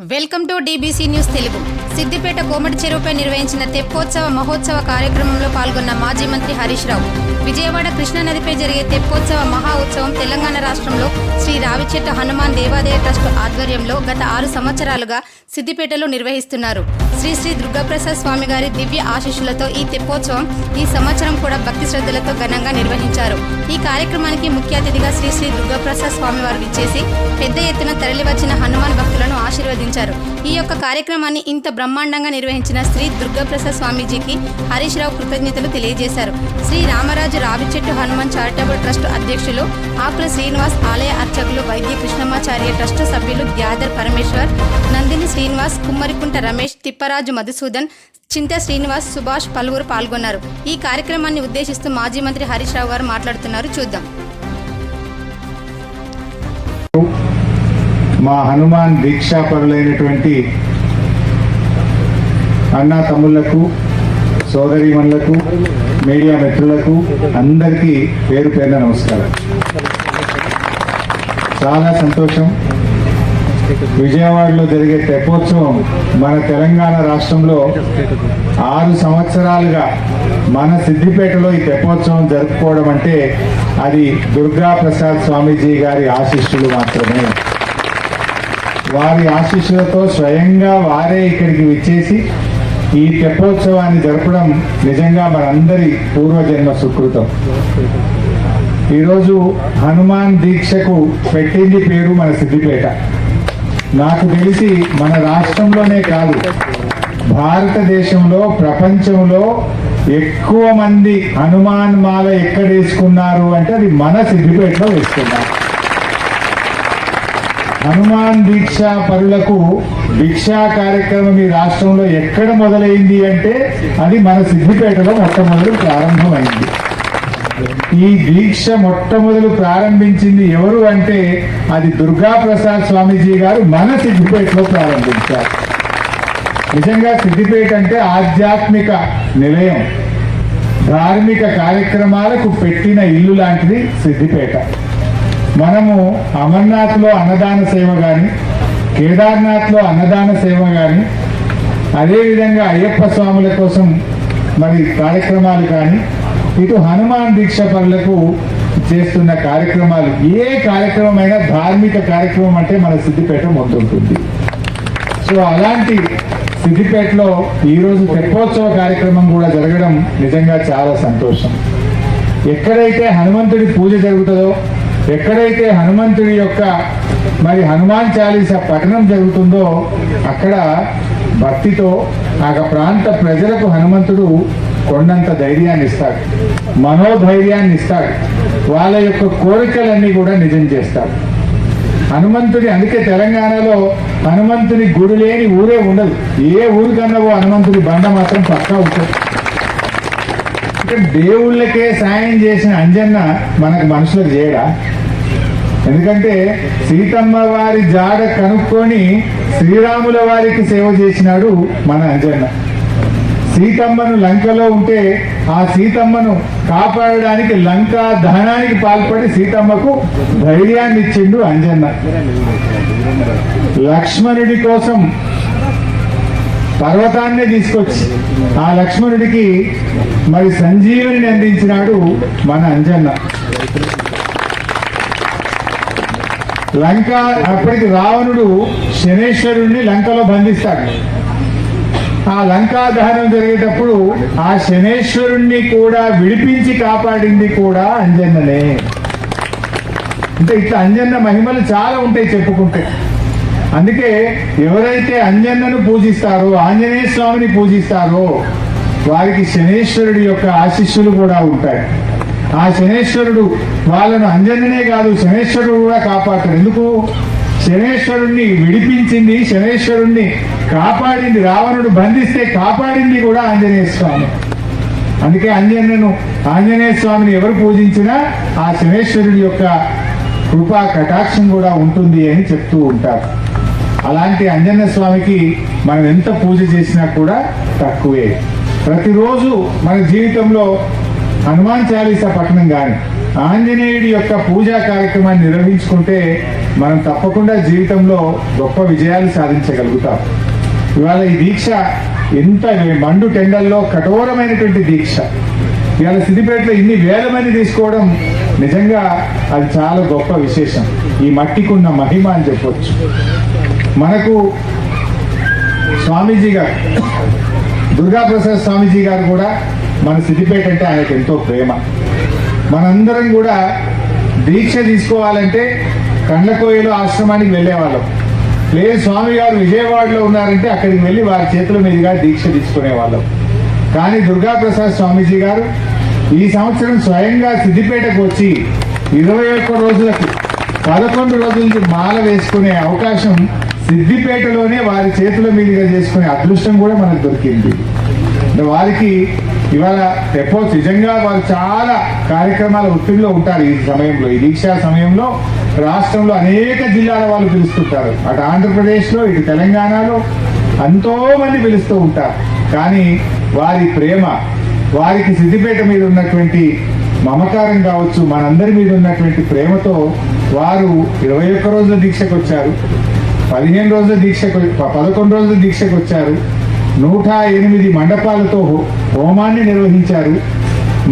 Welcome to DBC news Telugu. Siddipet కోమటి చెరువుపై నిర్వహించిన తెప్పోత్సవ మహోత్సవ కార్యక్రమంలో పాల్గొన్న మాజీ మంత్రి హరీష్ రావు. విజయవాడ కృష్ణానదిపై జరిగే తెప్పోత్సవ మహా ఉత్సవం తెలంగాణ రాష్ట్రంలో శ్రీ రావిచెట్టు హనుమాన్ దేవాదయ ట్రస్ట్ ఆధ్వర్యంలో గత ఆరు సంవత్సరాలుగా సిద్దిపేటలో నిర్వహిస్తున్నారు. శ్రీ శ్రీ దుర్గాప్రసాద్ స్వామి గారి దివ్య ఆశీస్సులతో ఈ తెప్పోత్సవం ఈ సంవత్సరం కూడా భక్తి శ్రద్ధలతో ఘనంగా నిర్వహించారు. ఈ కార్యక్రమానికి ముఖ్య అతిథిగా శ్రీ శ్రీ దుర్గాప్రసాద్ స్వామి వారు విచ్చేసి పెద్ద ఎత్తున తరలివచ్చిన హనుమాన్ భక్తులను ఆశీర్వదించారు. ఈ యొక్క కార్యక్రమాన్ని ఇంత బ్రహ్మాండంగా నిర్వహించిన శ్రీ దుర్గాప్రసాద్ స్వామీజీకి హరీష్ రావు కృతజ్ఞతలు తెలియజేశారు. శ్రీ రామరాజు రావిచెట్టు హనుమాన్ చారిటబుల్ ట్రస్ట్ అధ్యక్షులు ఆకుల శ్రీనివాస్ ఆలయ అర్చకులు వైద్య కృష్ణమాచార్య ట్రస్ట్ సభ్యులు గ్యాదర్ పరమేశ్వర్ నందిని శ్రీనివాస్ కుమ్మరికుంట రమేష్ తిప్పరాజు మధుసూదన్ చింత శ్రీనివాస్ సుభాష్ పలువురు పాల్గొన్నారు. ఈ కార్యక్రమాన్ని ఉద్దేశిస్తూ మాజీ మంత్రి హరీష్ రావు గారు మాట్లాడుతున్నారు. చూద్దాం. మా హనుమాన్ దీక్షాపరులైనటువంటి అన్నా తమ్ముళ్ళకు సోదరీమణులకు మీడియా మిత్రులకు అందరికీ పేరు పేరున నమస్కారం. చాలా సంతోషం. విజయవాడలో జరిగే తెప్పోత్సవం మన తెలంగాణ రాష్ట్రంలో ఆరు సంవత్సరాలుగా మన సిద్దిపేటలో ఈ తెప్పోత్సవం జరుపుకోవడం అంటే అది దుర్గా ప్రసాద్ స్వామీజీ గారి ఆశీస్సులు మాత్రమే. వారి ఆశీస్సులతో స్వయంగా వారే ఇక్కడికి విచ్చేసి ఈ తెప్పోత్సవాన్ని జరపడం నిజంగా మనందరి పూర్వజన్మ సుకృతం. ఈరోజు హనుమాన్ దీక్షకు పెట్టింది పేరు మన సిద్దిపేట. నాకు తెలిసి మన రాష్ట్రంలోనే కాదు భారతదేశంలో ప్రపంచంలో ఎక్కువ మంది హనుమాన్ మాల ఎక్కడ వేసుకున్నారు అంటే అది మన సిద్దిపేటలో వేసుకున్నారు. హనుమాన్ దీక్షా పరులకు దీక్షా కార్యక్రమం ఈ రాష్ట్రంలో ఎక్కడ మొదలైంది అంటే అది మన సిద్దిపేటలో మొట్టమొదలు ప్రారంభమైంది. ఈ దీక్ష మొట్టమొదలు ప్రారంభించింది ఎవరు అంటే అది దుర్గా ప్రసాద్ స్వామీజీ గారు మన సిద్దిపేటలో ప్రారంభించారు. నిజంగా సిద్దిపేట అంటే ఆధ్యాత్మిక నిలయం. ధార్మిక కార్యక్రమాలకు పెట్టిన ఇల్లు లాంటిది సిద్దిపేట మనము అమర్నాథ్లో అన్నదాన సేవ కానీ కేదార్నాథ్లో అన్నదాన సేవ కానీ అదేవిధంగా అయ్యప్ప స్వాముల కోసం మరి కార్యక్రమాలు కానీ ఇటు హనుమాన్ దీక్ష పనులకు చేస్తున్న కార్యక్రమాలు ఏ కార్యక్రమమైనా ధార్మిక కార్యక్రమం అంటే మన సిద్దిపేట మొదలుతుంది సో అలాంటి సిద్దిపేటలో ఈరోజు తెప్పోత్సవ కార్యక్రమం కూడా జరగడం నిజంగా చాలా సంతోషం. ఎక్కడైతే హనుమంతుడి పూజ జరుగుతుందో ఎక్కడైతే హనుమంతుడి యొక్క మరి హనుమాన్ చాలీస పఠనం జరుగుతుందో అక్కడ భక్తితో ఆ ప్రాంత ప్రజలకు హనుమంతుడు కొండంత ధైర్యాన్ని ఇస్తాడు. మనోధైర్యాన్ని ఇస్తాడు. వాళ్ళ యొక్క కోరికలన్నీ కూడా నిజం చేస్తాడు. హనుమంతుడి అందుకే తెలంగాణలో హనుమంతుని గుడి లేని ఊరే ఉండదు. ఏ ఊరికన్నా ఓ హనుమంతుడి బండ మాత్రం పక్కా ఉంటుంది. అంటే దేవుళ్ళకే సాయం చేసిన అంజన్న మనకు మనుషులకు చేయడా? ఎందుకంటే సీతమ్మ వారి జాడ కనుక్కొని శ్రీరాముల వారికి సేవ చేసినాడు మన అంజన్న. సీతమ్మను లంకలో ఉంటే ఆ సీతమ్మను కాపాడడానికి లంక దహనానికి పాల్పడి సీతమ్మకు ధైర్యాన్ని ఇచ్చిండు అంజన్న. లక్ష్మణుడి కోసం పర్వతాన్నే తీసుకొచ్చి ఆ లక్ష్మణుడికి మరి సంజీవుని అందించినాడు మన అంజన్న. లంక అప్పటికి రావణుడు శనేశ్వరుణ్ణి లంకలో బంధిస్తాడు. ఆ లంకా దహనం జరిగేటప్పుడు ఆ శనేశ్వరుణ్ణి కూడా విడిపించి కాపాడింది కూడా అంజన్ననే. అంటే ఇట్లా అంజన్న మహిమలు చాలా ఉంటాయి చెప్పుకుంటే. అందుకే ఎవరైతే అంజన్నను పూజిస్తారో ఆంజనేయ స్వామిని పూజిస్తారో వారికి శనేశ్వరుడి యొక్క ఆశీస్సులు కూడా ఉంటాయి. ఆ శనేశ్వరుడు వాళ్ళను అంజన్ననే కాదు శనేశ్వరుడు కూడా కాపాడతాడు. ఎందుకు? శనేశ్వరుణ్ణి విడిపించింది శనేశ్వరుణ్ణి కాపాడింది రావణుడు బంధిస్తే కాపాడింది కూడా ఆంజనేయ స్వామి. అందుకే అంజన్నను ఆంజనేయ స్వామిని ఎవరు పూజించినా ఆ శనేశ్వరుడి యొక్క కృపా కటాక్షం కూడా ఉంటుంది అని చెప్తూ ఉంటారు. అలాంటి అంజనేయ స్వామికి మనం ఎంత పూజ చేసినా కూడా తక్కువే. ప్రతిరోజు మన జీవితంలో హనుమాన్ చాలీసా పఠనం కానీ ఆంజనేయుడి యొక్క పూజా కార్యక్రమాన్ని నిర్వహించుకుంటే మనం తప్పకుండా జీవితంలో గొప్ప విజయాలు సాధించగలుగుతాం. ఇవాళ ఈ దీక్ష ఎంత మండు టెండల్లో కఠోరమైనటువంటి దీక్ష. ఇవాళ సిద్దిపేటలో ఇన్ని వేల మంది తీసుకోవడం నిజంగా అది చాలా గొప్ప విశేషం. ఈ మట్టికున్న మహిమ అని చెప్పొచ్చు. మనకు స్వామీజీ గారు దుర్గాప్రసాద్ స్వామీజీ గారు కూడా మన సిద్దిపేట అంటే ఆయనకు ఎంతో ప్రేమ. మనందరం కూడా దీక్ష తీసుకోవాలంటే కండ్లకోయలు ఆశ్రమానికి వెళ్ళేవాళ్ళం. లేదు స్వామి గారు విజయవాడలో ఉన్నారంటే అక్కడికి వెళ్ళి వారి చేతుల మీదుగా దీక్ష తీసుకునేవాళ్ళం. కానీ దుర్గాప్రసాద్ స్వామీజీ గారు ఈ సంవత్సరం స్వయంగా సిద్దిపేటకు వచ్చి ఇరవై ఒక్క రోజులకు పదకొండు రోజుల నుంచి మాల వేసుకునే అవకాశం సిద్దిపేటలోనే వారి చేతుల మీదుగా చేసుకునే అదృష్టం కూడా మనకు దొరికింది. వారికి ఇవాళ ఎప్పో నిజంగా వారు చాలా కార్యక్రమాల ఒత్తిడిలో ఉంటారు ఈ సమయంలో ఈ దీక్షా సమయంలో. రాష్ట్రంలో అనేక జిల్లాల వాళ్ళు పిలుస్తుంటారు. అటు ఆంధ్రప్రదేశ్లో ఇటు తెలంగాణలో ఎంతో మంది పిలుస్తూ ఉంటారు. కానీ వారి ప్రేమ వారికి సిద్దిపేట మీద ఉన్నటువంటి మమకారం కావచ్చు మనందరి మీద ఉన్నటువంటి ప్రేమతో వారు ఇరవై ఒక్క రోజుల దీక్షకు వచ్చారు పదిహేను రోజుల దీక్షకు పదకొండు రోజుల దీక్షకు వచ్చారు. నూట ఎనిమిది మండపాలతో హోమాన్ని నిర్వహించారు.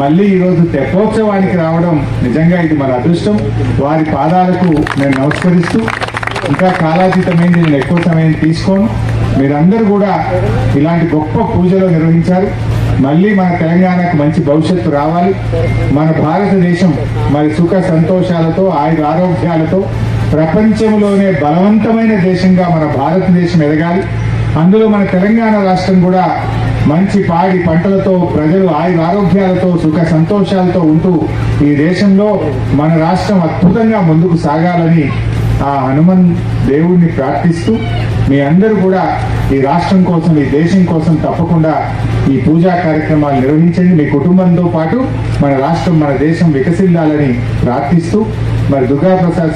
మళ్ళీ ఈరోజు తెప్పోత్సవానికి రావడం నిజంగా ఇది మన అదృష్టం. వారి పాదాలకు నేను నమస్కరిస్తూ ఇంకా కాలాతీతమైంది నేను ఎక్కువ సమయం తీసుకోను. మీరందరూ కూడా ఇలాంటి గొప్ప పూజలు నిర్వహించారు మళ్ళీ మన తెలంగాణకు మంచి భవిష్యత్తు రావాలి. మన భారతదేశం మరి సుఖ సంతోషాలతో ఆయుర ఆరోగ్యాలతో ప్రపంచంలోనే బలవంతమైన దేశంగా మన భారతదేశం ఎదగాలి. అందులో మన తెలంగాణ రాష్ట్రం కూడా మంచి పాడి పంటలతో ప్రజలు ఆయుర ఆరోగ్యాలతో సుఖ సంతోషాలతో ఉంటూ ఈ దేశంలో మన రాష్ట్రం అద్భుతంగా ముందుకు సాగాలని ఆ హనుమన్ దేవుణ్ణి ప్రార్థిస్తూ మీ అందరూ కూడా ఈ రాష్ట్రం కోసం ఈ దేశం కోసం తప్పకుండా ఈ పూజా కార్యక్రమాలు నిర్వహించండి. మీ కుటుంబంతో పాటు మన రాష్ట్రం మన దేశం వికసిల్లాలని ప్రార్థిస్తూ మరి దుర్గాప్రసాద్